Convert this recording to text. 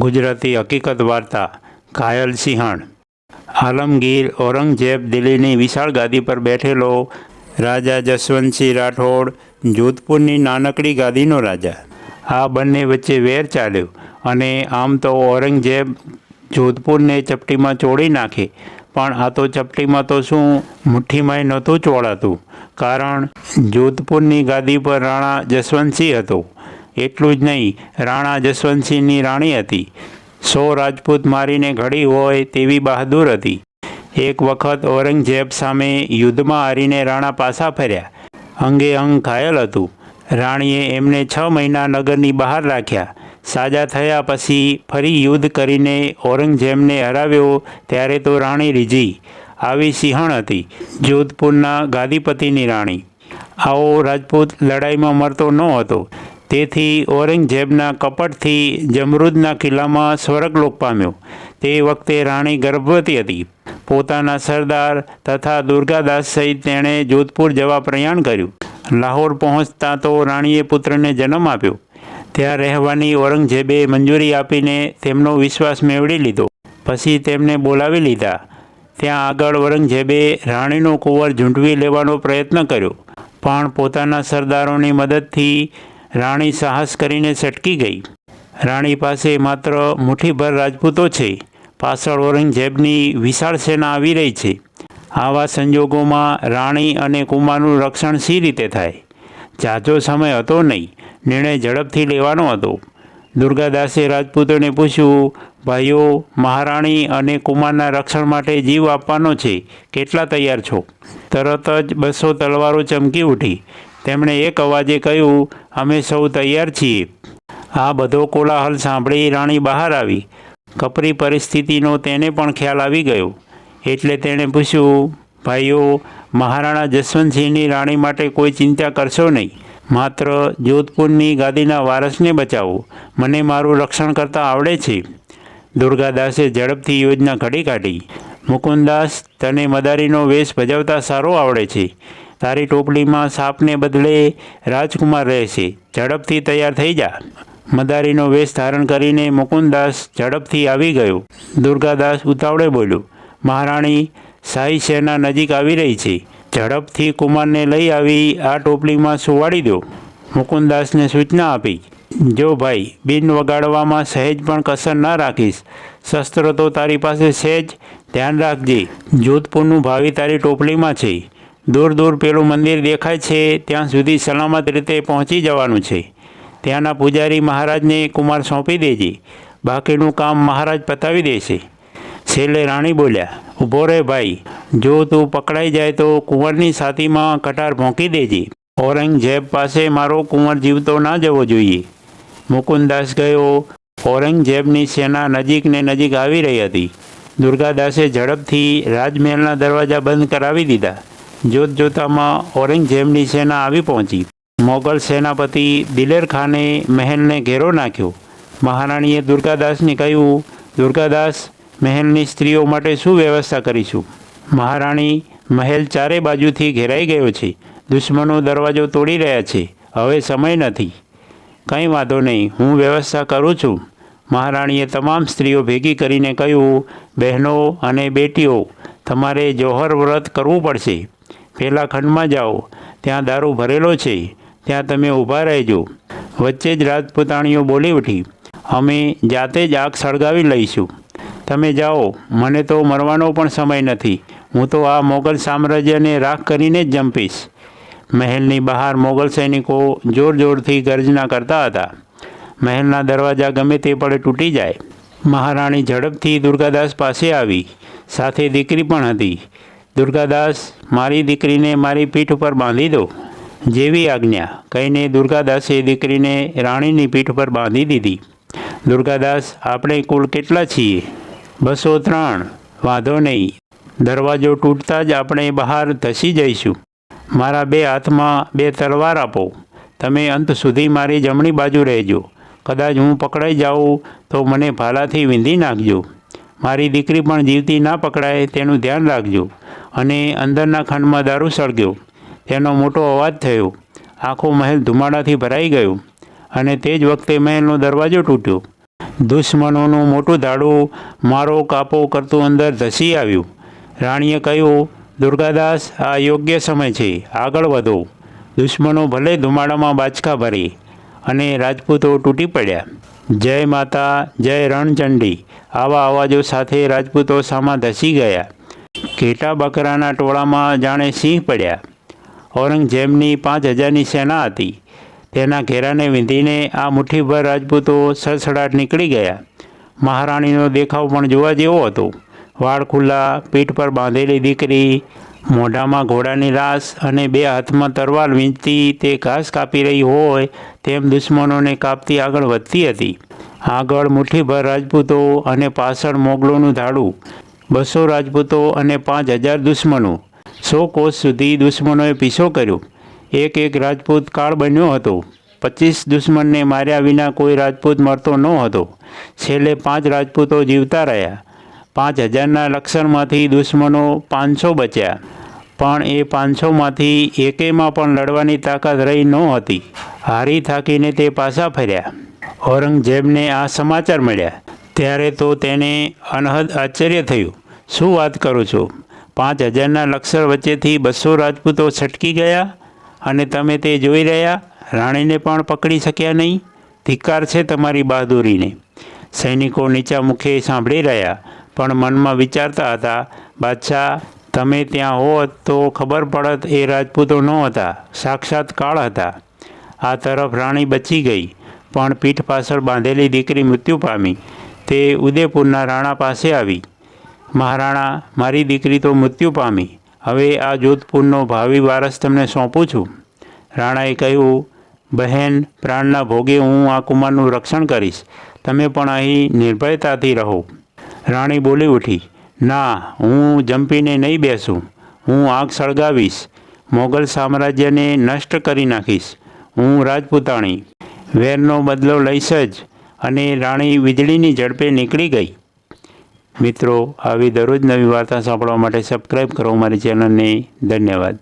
ગુજરાતી હકીકત વાર્તા ઘાયલ સિંહણ. આલમગીર ઔરંગઝેબ દિલ્હીની વિશાળ ગાદી પર બેઠેલો રાજા જસવંતસિંહ રાઠોડ, જોધપુરની નાનકડી ગાદીનો રાજા. આ બંને વચ્ચે વેર ચાલ્યો અને આમ તો ઔરંગઝેબ જોધપુરને ચપટીમાં ચોળી નાખે, પણ આ તો ચપટીમાં તો શું મુઠ્ઠીમાંય નહોતું ચોળાતું, કારણ જોધપુરની ગાદી પર રાણા જસવંતસિંહ હતો. એટલું જ નહીં, રાણા જસવંતસિંહની રાણી હતી. સો રાજપૂત મારીને ઘડી હોય તેવી બહાદુર હતી. એક વખત ઔરંગઝેબ સામે યુદ્ધમાં હારીને રાણા પાછા ફર્યા. અંગે અંગ ઘાયલ હતું. રાણીએ એમને છ મહિના નગરની બહાર રાખ્યા. સાજા થયા પછી ફરી યુદ્ધ કરીને ઔરંગઝેબને હરાવ્યો, ત્યારે તો રાણી રીઝી. આવી સિંહણ હતી, જોધપુરના ગાદીપતિની રાણી. આવો રાજપૂત લડાઈમાં મરતો ન હતો. તેથી ઔરંગઝેબના કપટથી જમરૂદના કિલ્લામાં સ્વર્ગલોક પામ્યો. તે વખતે રાણી ગર્ભવતી હતી. પોતાના સરદાર તથા દુર્ગાદાસ સહિત તેણે જોધપુર જવા પ્રયાણ કર્યું. લાહોર પહોંચતા તો રાણીએ પુત્રને જન્મ આપ્યો. ત્યાં રહેવાની ઔરંગઝેબે મંજૂરી આપીને તેમનો વિશ્વાસ મેળવી લીધો. પછી તેમને બોલાવી લીધા. ત્યાં આગળ ઔરંગઝેબે રાણીનો કુંવર ઝૂંટવી લેવાનો પ્રયત્ન કર્યો. પણ પોતાના સરદારોની મદદથી રાણી સાહસ કરીને છટકી ગઈ. રાણી પાસે માત્ર મુઠ્ઠીભર રાજપૂતો છે. પાછળ ઔરંગઝેબની વિશાળ સેના આવી રહી છે. આવા સંજોગોમાં રાણી અને કુમારનું રક્ષણ સી રીતે થાય? જાજો સમય હતો નહીં. નિર્ણય ઝડપથી લેવાનો હતો. દુર્ગાદાસે રાજપૂતોને પૂછ્યું, ભાઈઓ, મહારાણી અને કુમારના રક્ષણ માટે જીવ આપવાનો છે. કેટલા તૈયાર છો? તરત જ બસો તલવારો ચમકી ઉઠી. તેમણે એક અવાજે કહ્યું, અમે સૌ તૈયાર છીએ. આ બધો કોલાહલ સાંભળી રાણી બહાર આવી. કપરી પરિસ્થિતિનો તેને પણ ખ્યાલ આવી ગયો. એટલે તેણે પૂછ્યું, ભાઈઓ, મહારાણા જસવંતસિંહની રાણી માટે કોઈ ચિંતા કરશો નહીં. માત્ર જોધપુરની ગાદીના વારસને બચાવો. મને મારું રક્ષણ કરતાં આવડે છે. દુર્ગાદાસે ઝડપથી યોજના ઘડી કાઢી. મુકુંદાસ તને મદારીનો વેશ ભજવતા સારો આવડે છે. તારી ટોપલીમાં સાપને બદલે રાજકુમાર રહેશે. ઝડપથી તૈયાર થઈ જા. મદારીનો વેશ ધારણ કરીને મુકુંદાસ ઝડપથી આવી ગયો. દુર્ગાદાસ ઉતાવળે બોલ્યો, મહારાણી, શાહી સેના નજીક આવી રહી છે. ઝડપથી કુમારને લઈ આવી આ ટોપલીમાં સુવાડી દો. મુકુંદાસને સૂચના આપી, જો ભાઈ, બિન વગાડવામાં સહેજ પણ કસર ના રાખીશ. શસ્ત્ર તો તારી પાસે સહેજ ધ્યાન રાખજે. જોધપુરનું ભાવિ તારી ટોપલીમાં છે. દૂર દૂર પેલું મંદિર દેખાય છે, ત્યાં સુધી સલામત રીતે પહોંચી જવાનું છે. ત્યાંના પૂજારી મહારાજને કુમાર સોંપી દેજે. બાકીનું કામ મહારાજ પતાવી દેશે. છેલ્લે રાણી બોલ્યા ઊભો રહે ભાઈ, જો તું પકડાઈ જાય તો કુંવરની છાતીમાં કટાર ભોંકી દેજે. ઔરંગઝેબ પાસે મારો કુંવર જીવતો ના જવો જોઈએ. મુકુંદાસ ગયો. ઔરંગઝેબની સેના નજીક ને નજીક આવી રહી હતી. દુર્ગાદાસે ઝડપથી રાજમહેલના દરવાજા બંધ કરાવી દીધા. જોત જોતામાં ઔરંગઝેબની સેના આવી પહોંચી. મોગલ સેનાપતિ દિલેર ખાને મહેલને ઘેરો નાખ્યો. મહારાણીએ દુર્ગાદાસને કહ્યું, દુર્ગાદાસ, મહેલની સ્ત્રીઓ માટે શું વ્યવસ્થા કરીશું મહારાણી મહેલ ચારે બાજુથી ઘેરાઈ ગયો છે. દુશ્મનો દરવાજો તોડી રહ્યા છે. હવે સમય નથી. કંઈ વાંધો નહીં, હું વ્યવસ્થા કરું છું મહારાણીએ તમામ સ્ત્રીઓ ભેગી કરીને કહ્યું, બહેનો અને બેટીઓ, તમારે જોહર વ્રત કરવું પડશે. પહેલાં ખંડમાં જાઓ. ત્યાં દારૂ ભરેલો છે. ત્યાં તમે ઊભા રહેજો. વચ્ચે જ રાજપૂતાણીઓ બોલી ઉઠી, અમે જાતે જ આગ સળગાવી લઈશું. તમે જાઓ. મને તો મરવાનો પણ સમય નથી. હું તો આ મોગલ સામ્રાજ્યને રાખ કરીને જ જંપીશ. મહેલની બહાર મોગલ સૈનિકો જોર જોરથી ગર્જના કરતા હતા. મહેલના દરવાજા ગમે તે પડે તૂટી જાય. મહારાણી ઝડપથી દુર્ગાદાસ પાસે આવી. સાથે દીકરી પણ હતી. દુર્ગાદાસ, મારી દીકરીને મારી પીઠ ઉપર બાંધી દો, જેવી આજ્ઞા. કહીને દુર્ગાદાસે દીકરીને રાણીની પીઠ પર બાંધી દીધી. દુર્ગાદાસ, આપણે કુલ કેટલા છીએ? બસો ત્રણ. વાંધો નહીં. દરવાજો તૂટતા જ આપણે બહાર ધસી જઈશું. મારા બે હાથમાં બે તલવાર આપો. તમે અંત સુધી મારી જમણી બાજુ રહેજો. કદાચ હું પકડાઈ જાઉં તો મને ભાલાથી વીંધી નાખજો. મારી દીકરી પણ જીવતી ના પકડાય તેનું ધ્યાન રાખજો. અને અંદરના ખંડમાં દારૂ સળગ્યો. તેનો મોટો અવાજ થયો. આખો મહેલ ધુમાડાથી ભરાઈ ગયો અને તે જ વખતે મહેલનો દરવાજો તૂટ્યો. દુશ્મનોનું મોટું ધાડું મારો કાપો કરતું અંદર ધસી આવ્યું. રાણીએ કહ્યું, દુર્ગાદાસ, આ યોગ્ય સમય છે. આગળ વધો. દુશ્મનો ભલે ધુમાડામાં બાચકા ભરી અને રાજપૂતો તૂટી પડ્યા. જય માતા, જય રણચંડી. આવા અવાજો સાથે રાજપૂતો સામા ધસી ગયા. ઘેટા બકરાના ટોળામાં જાણે સિંહ પડ્યા. ઔરંગઝેબની પાંચ હજારની સેના હતી. તેના ઘેરાને વીંધીને આ મુઠ્ઠીભર રાજપૂતો સડસડાટ નીકળી ગયા. મહારાણીનો દેખાવ પણ જોવા જેવો હતો. વાળ ખુલ્લા, પીઠ પર બાંધેલી દીકરી, મોઢામાં ઘોડાની લાશ અને બે હાથમાં તરવાર વીંચતી તે ઘાસ કાપી રહી હોય તેમ દુશ્મનોને કાપતી આગળ વધતી હતી. આગળ મુઠ્ઠીભર રાજપૂતો અને પાછળ મોગલોનું ધાડું. બસો રાજપૂતો અને પાંચ હજાર દુશ્મનો. સો કોષ સુધી દુશ્મનોએ પીછો કર્યો. એક એક રાજપૂત કાળ બન્યો હતો. પચીસ દુશ્મનને માર્યા વિના કોઈ રાજપૂત મરતો ન હતો. છેલ્લે પાંચ રાજપૂતો જીવતા રહ્યા. પાંચ હજારના લક્ષણમાંથી દુશ્મનો પાંચસો બચ્યા. પણ એ પાંચસોમાંથી એકેમાં પણ લડવાની તાકાત રહી નહોતી હારી થાકીને તે પાછા ફર્યા. ઔરંગઝેબને આ સમાચાર મળ્યા. ત્યારે તો તેને અનહદ આશ્ચર્ય થયું. શું વાત કરું છું? પાંચ હજારના લક્ષર વચ્ચેથી બસો રાજપૂતો છટકી ગયા અને તમે તે જોઈ રહ્યા? રાણીને પણ પકડી શક્યા નહીં? ધિક્કાર છે તમારી બહાદુરીને. સૈનિકો નીચા મુખે સાંભળી રહ્યા, પણ મનમાં વિચારતા હતા, બાદશાહ, તમે ત્યાં હોત તો ખબર પડત એ રાજપૂતો ન હતા સાક્ષાત કાળ હતા. આ તરફ રાણી બચી ગઈ, પણ પીઠ પાછળ બાંધેલી દીકરી મૃત્યુ પામી. તે ઉદયપુરના રાણા પાસે આવી. મહારાણા, મારી દીકરી તો મૃત્યુ પામી. હવે આ જોધપુરનો ભાવિ વારસ તમને સોંપું છું. રાણાએ કહ્યું, બહેન, પ્રાણના ભોગે હું આ કુમારનું રક્ષણ કરીશ. તમે પણ અહીં નિર્ભયતાથી રહો. રાણી બોલી ઉઠી, ના, હું જંપીને નહીં બેસું. હું આગ સળગાવીશ. મોગલ સામ્રાજ્યને નષ્ટ કરી નાખીશ. હું રાજપૂતાણી. વેરનો બદલો લઈશ જ. અને રાણી વીજળીની ઝડપે નીકળી ગઈ. મિત્રો, આવી દરરોજ નવી વાર્તા સાંભળવા માટે સબસ્ક્રાઈબ કરો મારી ચેનલને ધન્યવાદ.